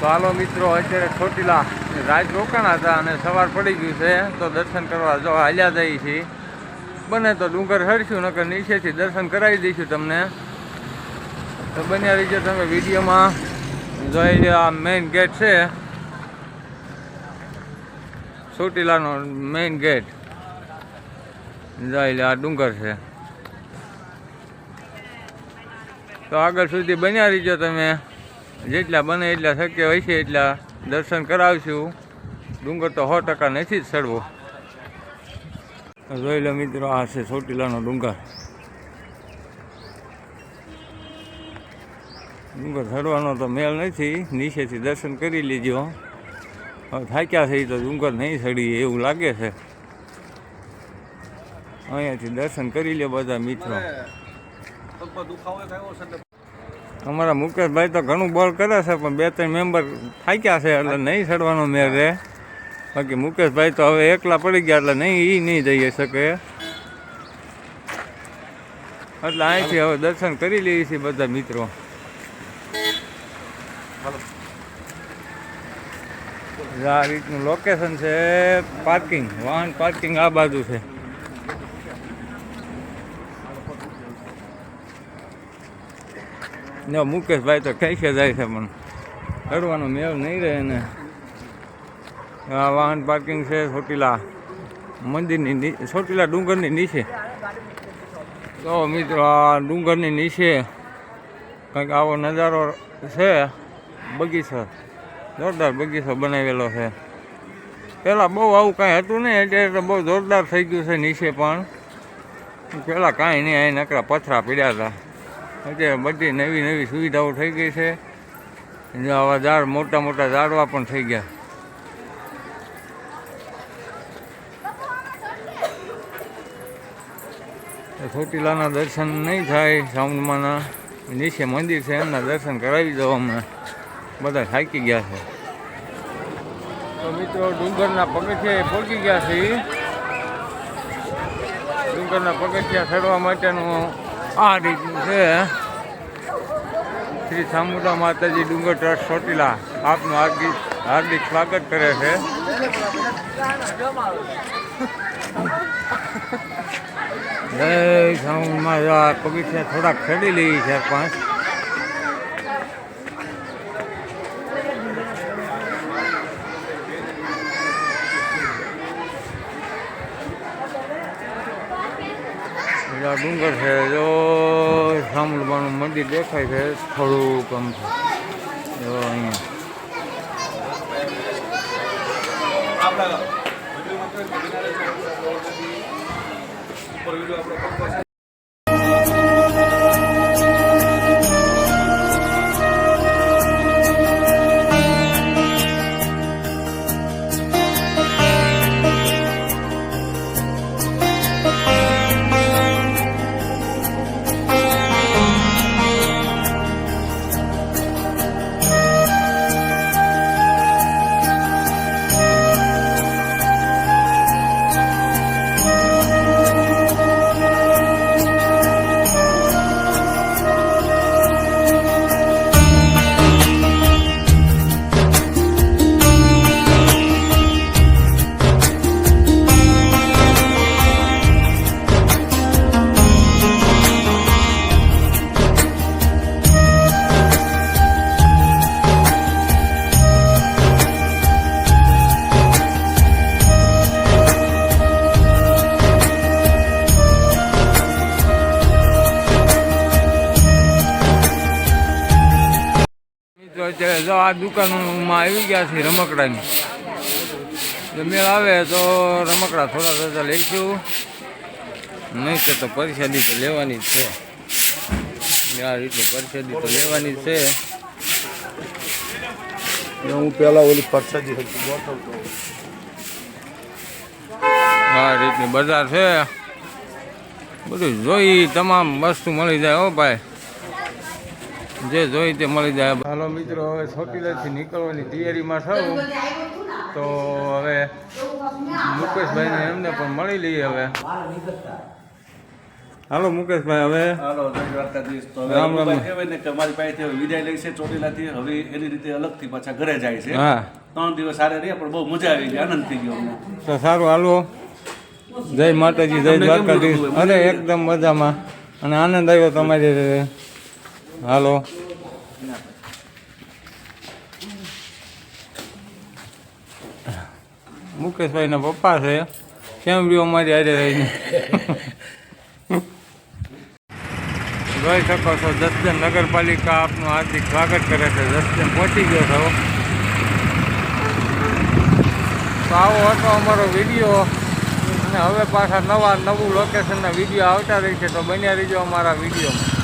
તો હાલો મિત્રો, અત્યારે ચોટીલા રાત રોકાણા હતા અને સવાર પડી ગયું છે, તો દર્શન કરવા જો હાલ્યા જઈએ છીએ. બને તો ડુંગર હરશું, નકર નીચેથી દર્શન કરાવી દઈશું તમને. તો બન્યા રીતે તમે વિડીયોમાં. જોઈ આ મેઇન ગેટ છે. ચોટીલાનો મેઇન ગેટ જોઈ લે આ ડુંગર છે. તો આગળ સુધી બન્યા રહીજો તમે. જેટલા બને એટલા શક્ય હોય છે, એટલા દર્શન કરાવીશું. ડુંગર તો સો ટકા નથી જ ચડવો જોઈ લો મિત્રો, આ છે ચોટીલાનો ડુંગર. ડુંગર ચડવાનો તો મેળ નથી, નીચેથી દર્શન કરી લીજો. હવે થાક્યા છે તો ડુંગર નહીં ચડી એવું લાગે છે. અહીંયાથી દર્શન કરી લે બધા મિત્રો. અમારા મુકેશભાઈ તો ઘણું બોલ કરે છે, પણ બે ત્રણ મેમ્બર થાક્યા છે એટલે નહીં ચડવાનો મેળ રહે. બાકી મુકેશભાઈ તો હવે એકલા પડી ગયા એટલે નહીં એ નહીં જઈ શકે. એટલે અહીંથી હવે દર્શન કરી લઈએ છીએ બધા મિત્રો. આ રીતનું લોકેશન છે પાર્કિંગ વાહન પાર્કિંગ આ બાજુ છે. જો, મુકેશભાઈ તો ખેંચે જાય છે, પણ ચડવાનો મેળ નહીં રહે ને આ વાહન પાર્કિંગ છે ચોટીલા મંદિરની ચોટીલા ડુંગરની નીચે. તો મિત્રો, આ ડુંગરની નીચે કંઈક આવો નજારો છે, બગીચો. જોરદાર બગીચો બનાવેલો છે. પહેલાં બહુ આવું કાંઈ હતું નહીં એટલે તો બહુ જોરદાર થઈ ગયું છે નીચે પણ. પહેલાં કાંઈ નહીં અહીં નકરા પથરા પીડ્યા હતા. અત્યારે બધી નવી નવી સુવિધાઓ થઈ ગઈ છે. આવા ઝાડ, મોટા મોટા ઝાડવા પણ થઈ ગયા. ચોટીલાના દર્શન નહીં થાય સાઉન્ડમાંના નીચે મંદિર છે, એમના દર્શન કરાવી દો અમને બધા થાકી ગયા છે. તો મિત્રો, ડુંગરના પગથિયા પહોંચી ગયા છે ડુંગરના પગથિયા ચડવા માટેનું આ રીતનું છે. શ્રી સામુદા માતાજી ડુંગર ટ્રસ્ટ ચોટીલા. આપનું હાર્દિક હાર્દિક સ્વાગત કરે છે. જય જો આ થોડાક ખેડી લઈ છે પાંચ. પેલા ડુંગર છે જો સામુલબાનું મંદિર દેખાય છે થોડુંક આમ જો અહીંયા આ દુકાનોમાં આવી ગયા છે રમકડાની. મેળ આવે તો રમકડા થોડા થોડા લઈશું નહીં તો તો પરિષદી તો લેવાની જ છે. આ રીતે પરિષદી તો લેવાની જ છે. હું પેલા ઓલી પરસાદી આ રીતની બજાર છે. બધું જોઈ તમામ વસ્તુ મળી જાય હો ભાઈ. જે જોઈ તે મળી જાય. હાલો મિત્રો હવે ચોટીલાથી નીકળવાની તૈયારીમાં થયું તો હવે મુકેશભાઈને એમને પણ મળી લઈએ હવે. હાલો મુકેશભાઈ હવે હાલો જય દિવસ તો રામ રામ. કહેવાય ને કે મારી પાસેથી હવે વિદાય લઈ છે ચોટીલાથી. હવે એની રીતે અલગથી પાછા ઘરે જાય છે. હા. ત્રણ દિવસ સારે રહ્યા પણ બહુ મજા આવી ગઈ આનંદ થઈ ગયો અમને. તો સારું હાલો. જય માતાજી જય દ્વારકાધીશ. અને એકદમ મજામાં. અને આનંદ આવ્યો તમારી. હાલો. મુકેશભાઈના પપ્પા છે. કેમ રહ્યો અમારી હારે રહીને? જોઈ શકો છો જસજન નગરપાલિકા આપનું હાર્દિક સ્વાગત કરે છે. દસજન પહોંચી ગયો છો. તો આવો હતો અમારો વીડિયો. અને હવે પાછા નવા નવું લોકેશનના વીડિયો આવતા રહી છે. તો બન્યા રહીજો અમારા વિડીયોમાં.